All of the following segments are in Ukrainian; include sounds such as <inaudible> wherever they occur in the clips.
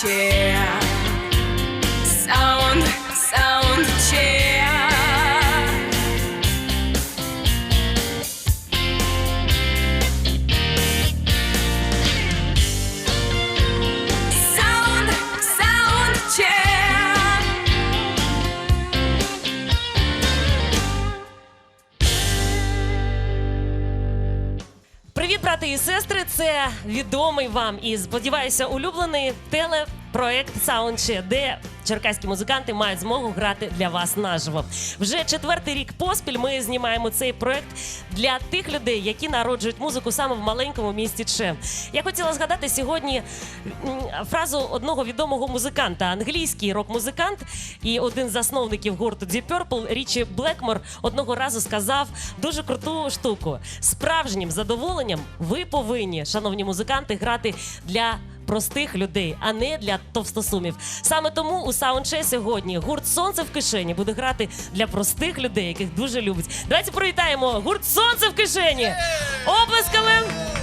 chair. Брати і сестри! Це відомий вам і сподіваюся, улюблений телепроект Soundcheck, де черкаські музиканти мають змогу грати для вас наживо. Вже четвертий рік поспіль ми знімаємо цей проект для тих людей, які народжують музику саме в маленькому місті Че. Я хотіла згадати сьогодні фразу одного відомого музиканта, англійський рок-музикант і один з засновників гурту Deep Purple Річі Блекмор одного разу сказав дуже круту штуку. Справжнім задоволенням ви повинні, шановні музиканти, грати для. Простих людей, а не для товстосумів. Саме тому у саундче сьогодні гурт Сонце в кишені буде грати для простих людей, яких дуже любить. Давайте привітаємо гурт Сонце в кишені. Оплесками!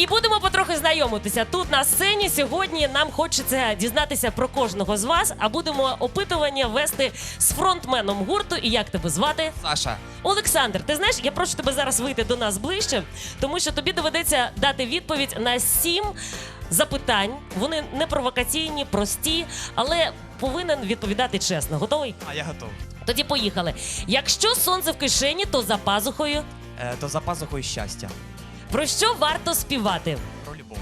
І будемо потрохи знайомитися. Тут на сцені сьогодні нам хочеться дізнатися про кожного з вас, а будемо опитування вести з фронтменом гурту. І як тебе звати? Саша. Олександр, ти знаєш, я прошу тебе зараз вийти до нас ближче, тому що тобі доведеться дати відповідь на сім запитань. Вони не провокаційні, прості, але повинен відповідати чесно. Готовий? А я готов. Тоді поїхали. Якщо сонце в кишені, то за пазухою. Е, то за пазухою щастя. Про що варто співати? Про любов.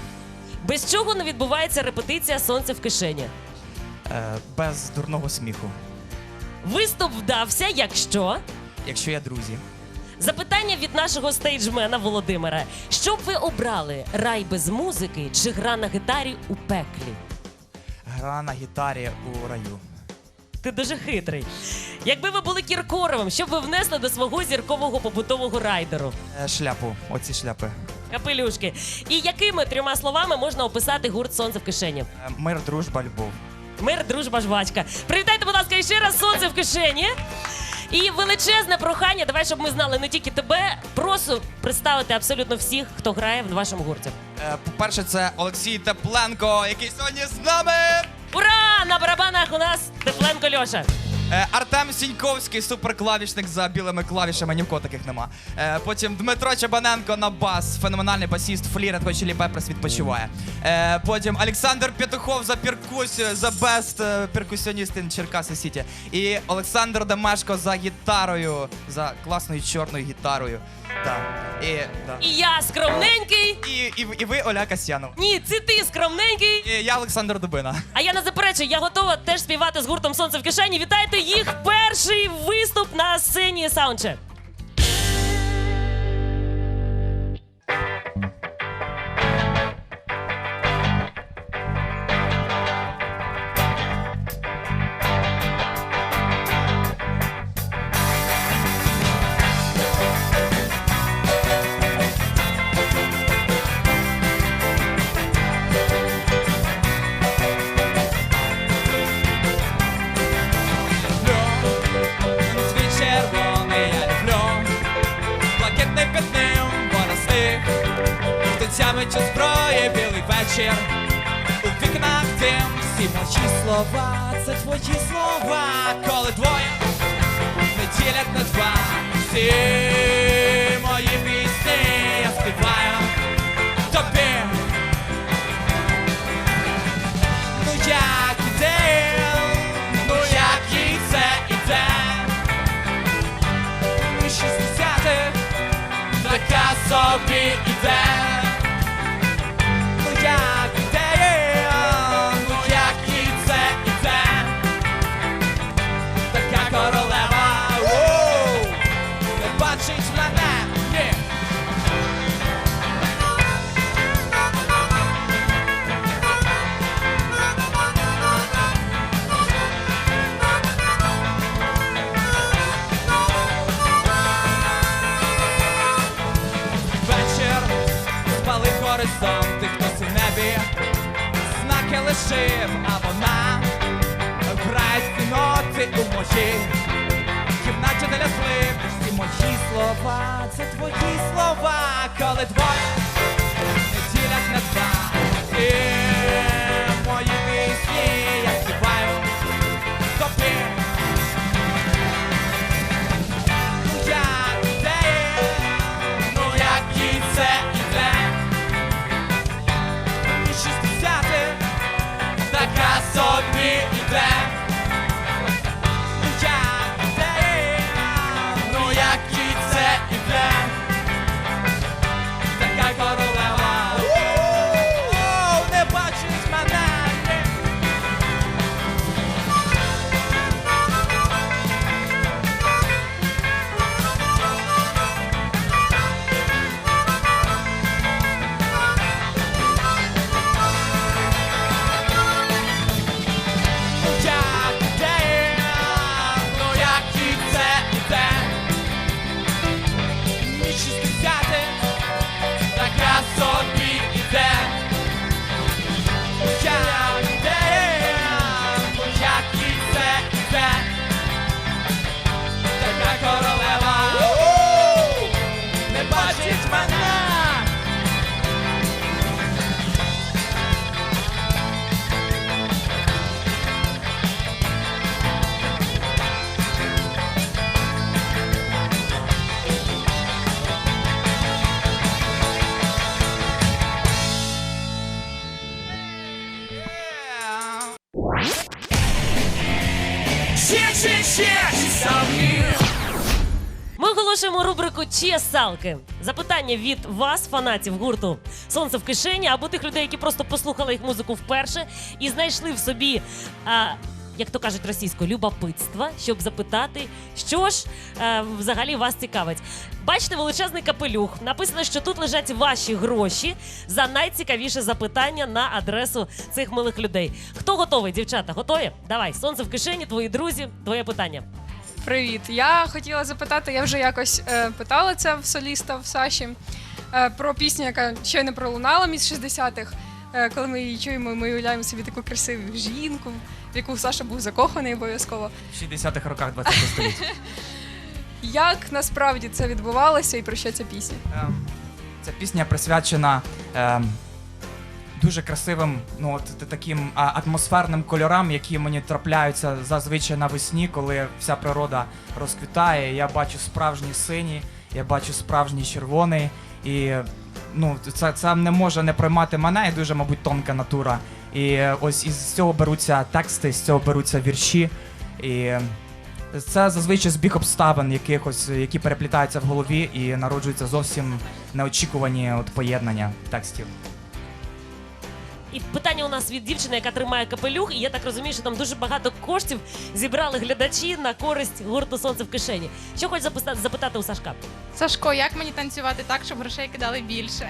Без чого не відбувається репетиція сонця в кишені? Е, без дурного сміху. Виступ вдався, якщо Якщо я друзі. запитання від нашого стейджмена Володимира: що б ви обрали рай без музики чи гра на гітарі у пеклі? Гра на гітарі у раю. Ти дуже хитрий. Якби ви були Кіркоровим, що б ви внесли до свого зіркового побутового райдеру? Е, шляпу. Оці шляпи. Капелюшки. І якими трьома словами можна описати гурт сонце в кишені? Е, мир, дружба, любов. Мир, дружба, жвачка. Привітайте, будь ласка, ще раз сонце в кишені. І величезне прохання, давай, щоб ми знали не тільки тебе, прошу представити абсолютно всіх, хто грає в вашому гурті. Е, по-перше, це Олексій Тепленко, який сьогодні з нами. Ура! На барабанах у нас Тепленко Льоша. Е, Артем Сіньковський, суперклавішник за білими клавішами, ні в кого таких нема. Е, потім Дмитро Чабаненко на бас, феноменальний басіст Флірет, хоч Чилі Пеперс відпочиває. Е, потім Олександр Петухов за перкусію, за бест е, перкусіоніст in Черкаси Сіті. І Олександр Демешко за гітарою, за класною чорною гітарою. Так. І, да. І я скромненький. і, і, і ви Оля Касьянов. Ні, це ти скромненький. І я Олександр Дубина. А я не заперечую, я готова теж співати з гуртом Сонце в кишені. Вітайте їх перший виступ на сцені Саундчек. Птицями чи зброї білий вечір. У вікнах дим всі мочі слова, це твої слова, коли двоє не ділять на два. Всі мої пісні я співаю тобі. Ну як іде, ну як і це іде Шістдесятих така собі іде Ну лишив, а вона грає ноти у моїй кімнаті для слив. Всі мої слова, це твої слова, коли двоє не ділять на. Ми оголошуємо рубрику Чесалки. Запитання від вас, фанатів гурту Сонце в кишені, або тих людей, які просто послухали їх музику вперше і знайшли в собі. А, як то кажуть російською, любопитства, щоб запитати, що ж е, взагалі вас цікавить. Бачите, величезний капелюх. Написано, що тут лежать ваші гроші за найцікавіше запитання на адресу цих милих людей. Хто готовий, дівчата? Готові? Давай, сонце в кишені, твої друзі, твоє питання. Привіт. Я хотіла запитати, я вже якось е, питала це в соліста в Саші е, про пісню, яка щойно пролунала між 60-х. Е, коли ми її чуємо, ми уявляємо собі таку красиву жінку, в яку Саша був закоханий обов'язково. В 60-х роках 20 століття. <laughs> Як насправді це відбувалося і про що ця пісня? Ем, Ця пісня присвячена ем, дуже красивим, ну от т- таким а, атмосферним кольорам, які мені трапляються зазвичай навесні, коли вся природа розквітає. Я бачу справжній синій, я бачу справжній червоний. І ну, це, це не може не приймати мене, і дуже, мабуть, тонка натура. І е, ось із цього беруться тексти, з цього беруться вірші. І це зазвичай збіг обставин якихось, які переплітаються в голові і народжуються зовсім неочікувані от поєднання текстів. І питання у нас від дівчини, яка тримає капелюх, і я так розумію, що там дуже багато коштів зібрали глядачі на користь гурту Сонце в кишені. Що хочеш запитати, запитати у Сашка? Сашко, як мені танцювати так, щоб грошей кидали більше?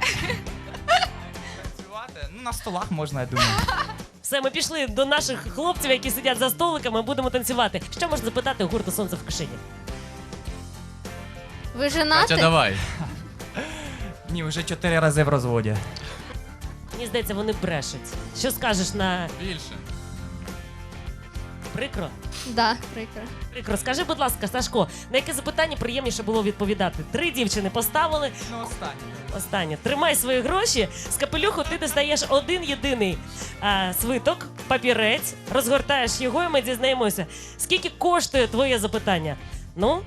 Танцювати? Ну, на столах можна, я думаю. <laughs> Все, ми пішли до наших хлопців, які сидять за столиками, будемо танцювати. Що можна запитати у гурту Сонце в кишені? Ви женати? давай. <laughs> Ні, вже чотири рази в розводі. Мені здається, вони брешуть. Що скажеш на Більше. прикро? Да, прикро. Прикро, скажи, будь ласка, Сашко, на яке запитання приємніше було відповідати? Три дівчини поставили. Ну, останнє. Останнє. Тримай свої гроші. З капелюху ти дістаєш один єдиний а, свиток, папірець, розгортаєш його, і ми дізнаємося, скільки коштує твоє запитання. Ну,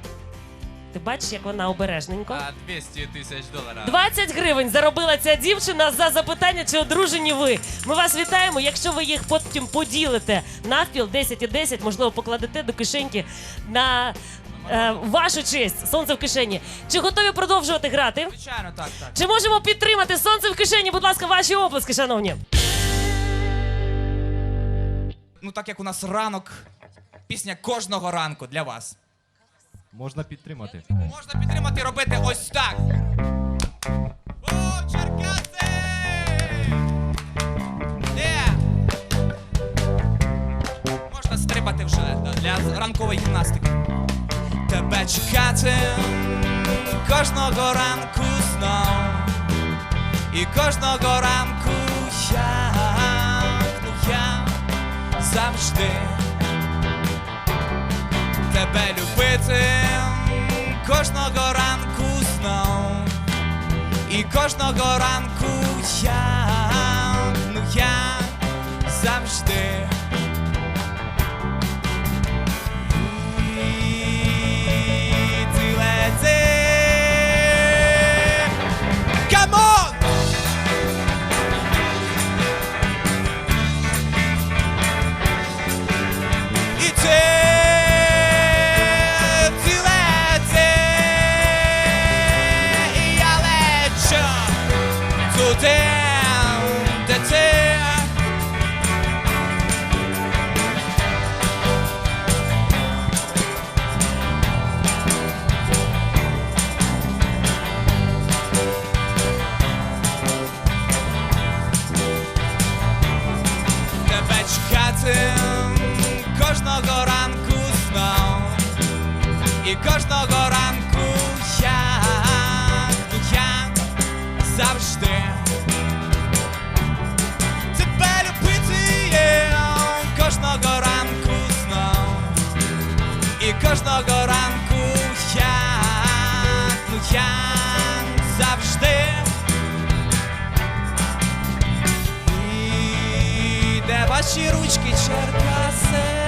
ти бачиш, як вона обережненько. А 200 тисяч доларів. 20 гривень заробила ця дівчина за запитання, чи одружені ви. Ми вас вітаємо. Якщо ви їх потім поділите навпіл 10 і 10, можливо, покладете до кишеньки на е, вашу честь. Сонце в кишені. Чи готові продовжувати грати? Звичайно, так, так. Чи можемо підтримати сонце в кишені? Будь ласка, ваші оплески, шановні. Ну, так як у нас ранок, пісня кожного ранку для вас. Можна підтримати. Можна підтримати і робити ось так. О, Черкаси! Є! Можна стрибати вже для ранкової гімнастики. Тебе чекати кожного ранку знов. І кожного ранку я, ну я завжди тебе любити кожного ранку знов. І кожного ранку я, ну я завжди. Чекати кожного ранку знов І кожного ранку я, ну я завжди Тебе любити є кожного ранку знов І кожного де ваші ручки, Черкаси?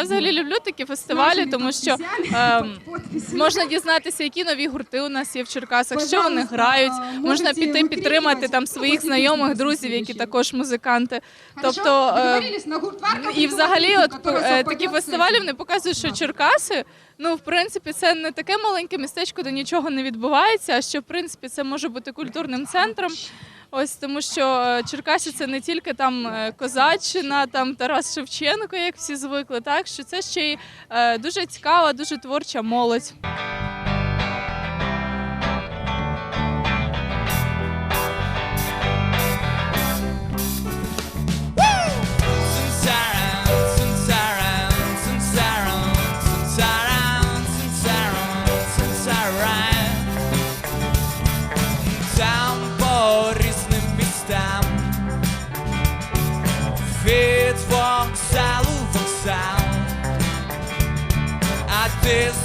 Я взагалі люблю такі фестивалі, тому що ем, можна дізнатися, які нові гурти у нас є в Черкасах, що вони грають. Можна піти підтримати там своїх знайомих, друзів, які також музиканти. Тобто е, і взагалі, от е, такі фестивалі вони показують, що Черкаси. Ну, в принципі, це не таке маленьке містечко, де нічого не відбувається, а що в принципі це може бути культурним центром. Ось тому, що е, Черкаси це не тільки там е, Козаччина, там Тарас Шевченко, як всі звикли, так що це ще й е, дуже цікава, дуже творча молодь. А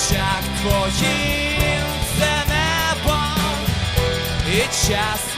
очах твоїм це небо і час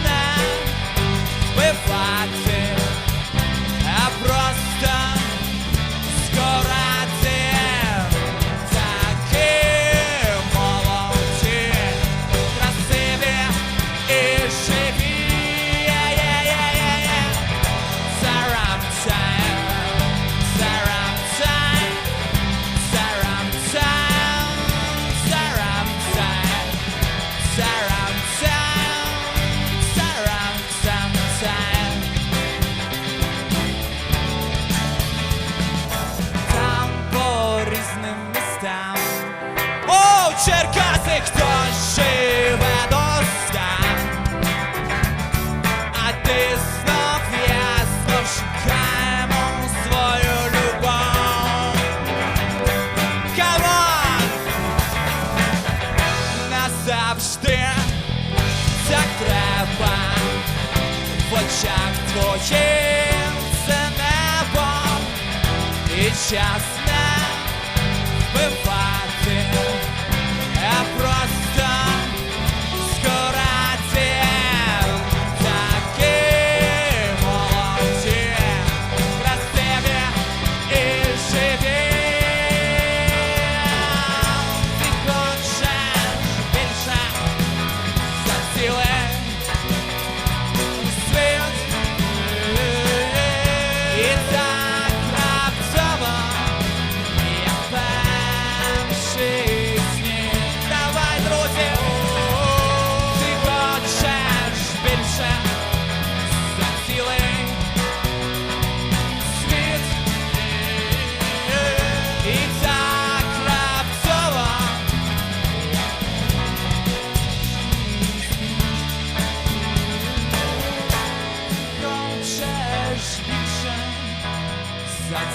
очах твоїм це небо. І час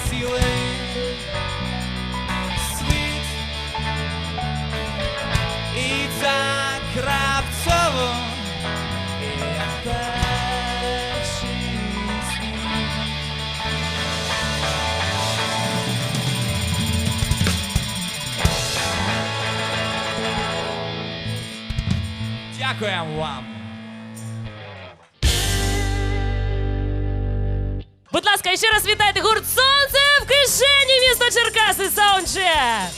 цілий світ і так раптово, як перший сніг. Дякуємо вам. Будь ласка, ще раз вітайте гурт Сонце в Кишені місто Черкаси Саундчек!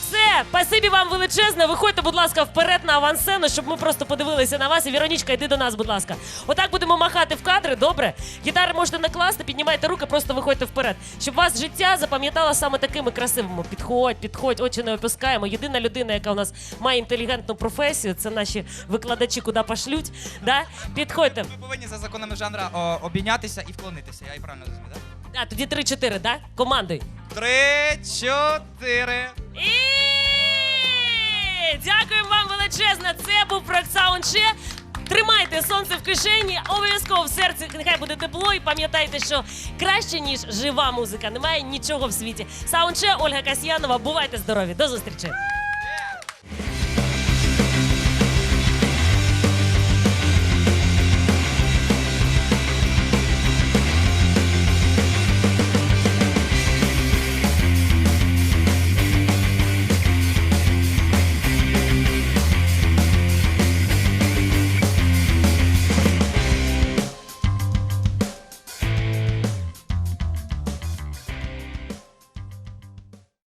Все, спасибі вам величезне. Виходьте, будь ласка, вперед на авансцену, щоб ми просто подивилися на вас. І Віронічка, йди до нас, будь ласка. Отак будемо махати в кадри, добре? Гітари можете накласти, піднімайте руки, просто виходьте вперед. Щоб вас життя запам'ятало саме такими красивими. Підходь, підходь, очі не опускаємо. Єдина людина, яка у нас має інтелігентну професію, це наші викладачі, куди пошлють. Да? Підходьте. Ви повинні за законами жанра обійнятися і вклонитися. Я і правильно розумію, так? А, тоді 3-4, да? Командуй. Три, чотири. І Дякуємо вам величезно. Це був проект Саундче. Тримайте сонце в кишені, обов'язково в серці нехай буде тепло. І пам'ятайте, що краще ніж жива музика. Немає нічого в світі. Саундче Ольга Касьянова. Бувайте здорові. До зустрічі.